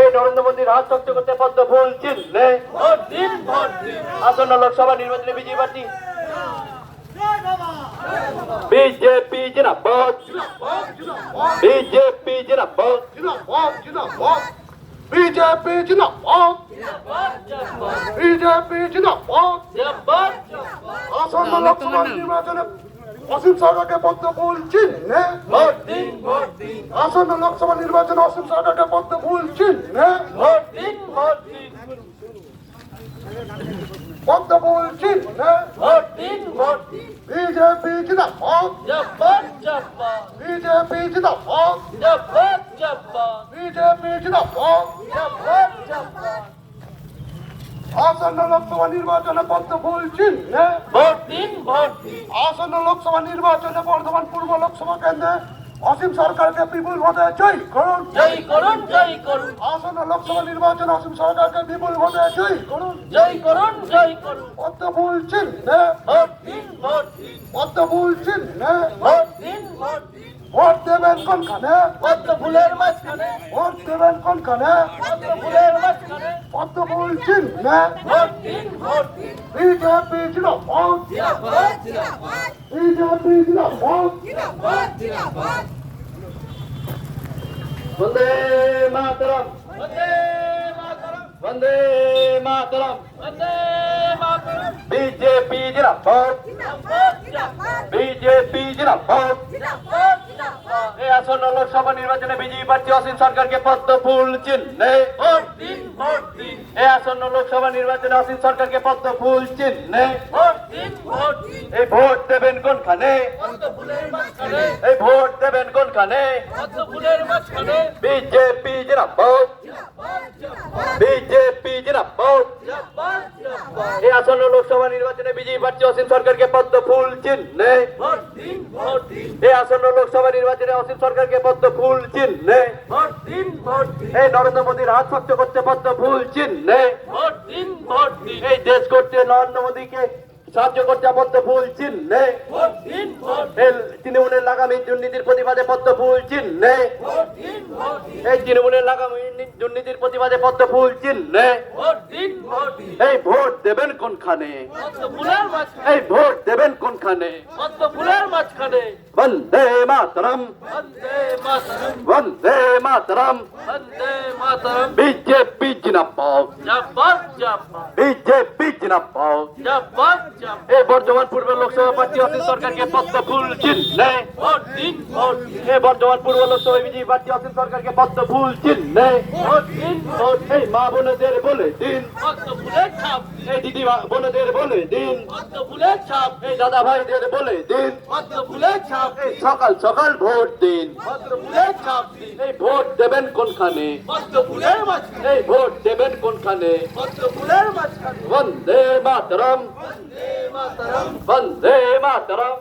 এই নরেন্দ্র মোদীর হাত শক্ত করতে পদ্ম ফুল চিনলে আসন্ন লোকসভা নির্বাচনে বিজেপি প্রার্থী। বিজেপি জিনাবাদ বিজেপি জিনাবাদ বিজেপি জিন্দাবাদ। বিজেপি জিন্দাবাদ। আসন্ন লোকসভা নির্বাচনে অসীম সরকারকে পদ্ম ফুল চিহ্নে? আসন্ন লোকসভা নির্বাচনে অসীম সরকারকে পদ্ম ফুল চিহ্নে? ভোট দিন ভোট দিন পদ্ম ফুল চিহ্নে? বিজেপি জিন্দাবাদ। বিজেপি জিন্দাবাদ। বিজেপি জিন্দাবাদ। আসন্ন লোকসভা নির্বাচনে পদ্ম ফুল চিহ্নে ভোট দিন ভোট আসন্ন লোকসভা নির্বাচনে বর্ধমান পূর্ব লোকসভা কেন্দ্রে অসীম সরকারকে বিপুল ভোটে জয় করুন। জয় করুন জয় করুন। আসন্ন লোকসভা নির্বাচনে অসীম সরকারকে বিপুল ভোটে জয় করুন। জয় করুন জয় করুন। পদ্ম ফুল চিহ্নে ভোট দিন ভোট দিন। পদ্ম ফুল চিহ্নে ভোট দিন ভোট দেবেন কোনখানে পদ্ম ফুলের মাঝখানে ভোট দেবেন কোনখানে পদ্ম ফুলের মাঝখানে পদ্ম ফুল চিহ্নে ভোট দিন ভোট দিন বিজেপি জিন্দাবাদ জিন্দাবাদ জিন্দাবাদ বিজেপি জিন্দাবাদ জিন্দাবাদ জিন্দাবাদ বন্দে মাতরম বন্দে মাতরম বন্দে মাতরম বন্দে মাতরম বিজেপি জিন্দাবাদ জিন্দাবাদ জিন্দাবাদ বিজেপি জিন্দাবাদ জিন্দাবাদ জিন্দাবাদ এই আসন্ন লোকসভা নির্বাচনে বিজেপি প্রার্থী অসীম সরকারকে পদ্ম ফুল চিহ্নে এই আসন্ন লোকসভা নির্বাচনে অসীম সরকারকে পদ্ম ফুল চিহ্নে এই ভোট দেবেন কোনখানে? এই ভোট দেবেন কোনখানে? বিজেপি জিন্দাবাদ। বিজেপি জিন্দাবাদ। এই আসন্ন লোকসভা নির্বাচনে বিজেপি প্রার্থী অসীম সরকারকে পদ্ম ফুল চিহ্নে। এই আসন্ন লোকসভা নির্বাচনে অসীম সরকারকে পদ্ম ফুল চিহ্নে। এই নরেন্দ্র মোদীর হাত শক্ত করতে পদ্ম ফুল চিহ্নে। এই দেশ করতে নরেন্দ্র মোদীকে সাহায্য করতে পদ্ম ফুল চিহ্নে তৃণমূলের লাগামী দুর্নীতির প্রতিবাদে পদ্ম ফুল চিহ্নে এই তৃণমূলের লাগামী দুর্নীতির প্রতিবাদে পদ্ম ফুল চিহ্নে এই ভোট দেবেন কোনখানে? এই ভোট দেবেন কোনখানে? মাঝখানে। বন্দে মাতরম। বন্দে মাতরম। বিজেপি জিনাপাও বিজেপি জাপাত এই বর্ধমান পূর্ব লোকসভা প্রার্থী অসীম সরকারকে পদ্ম ফুল চিহ্নে এই বর্ধমান পূর্ব লোকসভা বিজেপি প্রার্থী অসীম সরকারকে পদ্ম ফুল চিহ্নে এই মা বোনেদের বলে দিন। এই দিদি বোনেদের বলে দিন। এই দাদা ভাইদের বলে দিন। সকাল সকাল ভোট দিন। এই ভোট দেবেন কোনখানে? এই ভোট দেবেন কোনখানে? বন্দে মাতরম। বন্দে মাতরম।